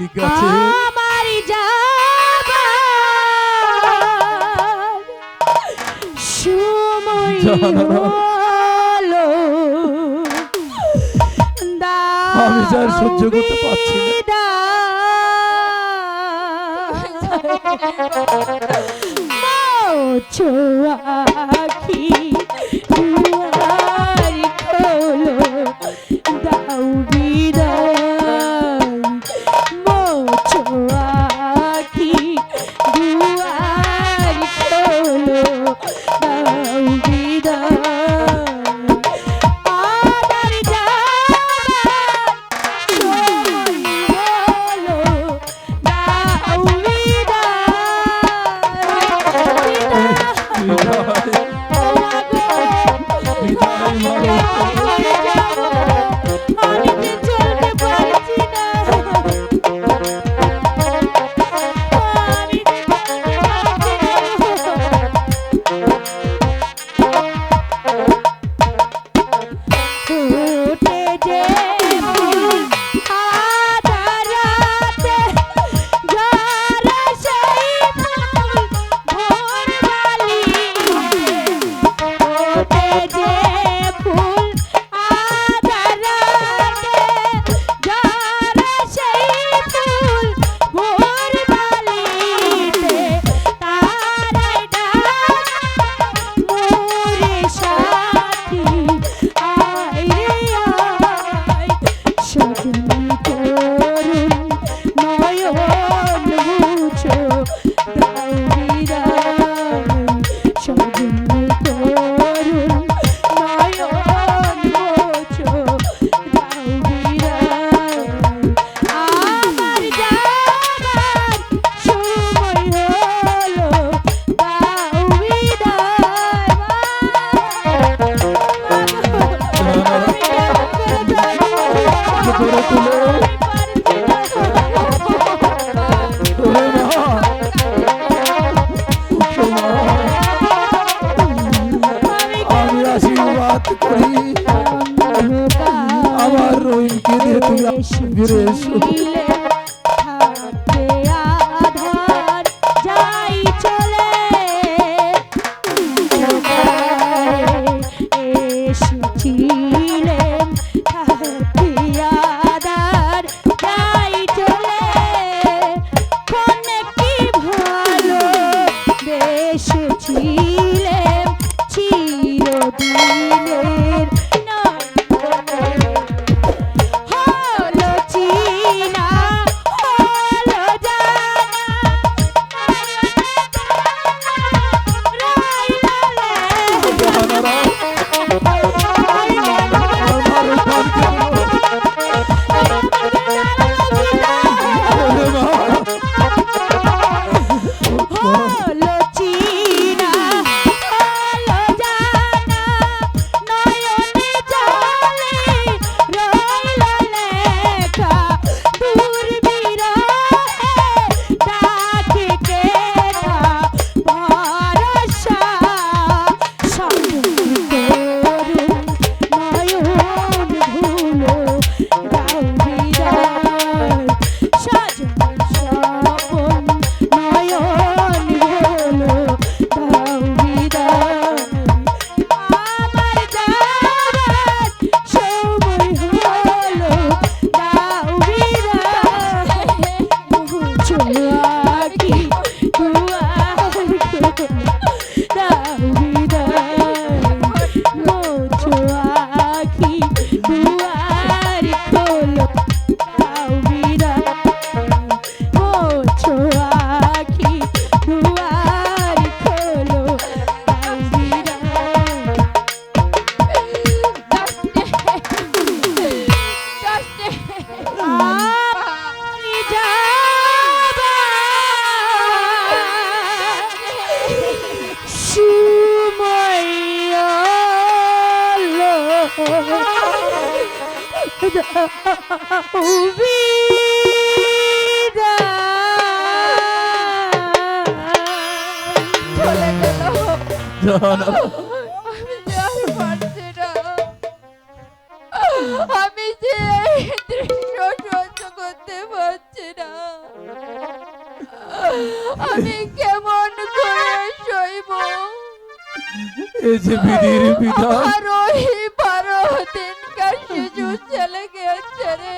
ঠিক আছে। আমার সময় হলো। আমি যার সহ্য করতে পারছি না। ছোয়া কি I did. ওই কেঁদে তুমি ফিরে এসো। Bye. আমি যে দৃশ্য সহ্য করতে পারছি না। আমি কেমন করে সইব এই যে বিধির বিধান। শিশু ছেলেকে ছেড়ে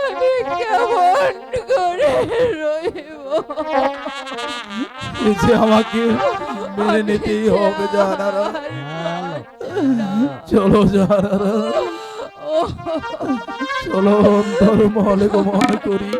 আমি কেমন করে রইব? যে আমাকে মেনে নিতেই হবে জানারা। চলো জানারা। চলো অন্তর মহলে গমন করি।